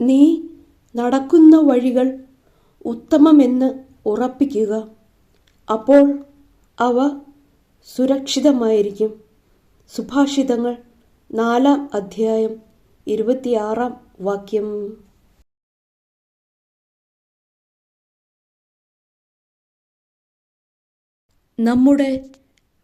നീ നടക്കുന്ന വഴികൾ ഉത്തമമെന്ന് ഉറപ്പിക്കുക. അപ്പോൾ അവ സുരക്ഷിതമായിരിക്കും. സുഭാഷിതങ്ങൾ നാലാം അധ്യായം ഇരുപത്തിയാറാം വാക്യം. നമ്മുടെ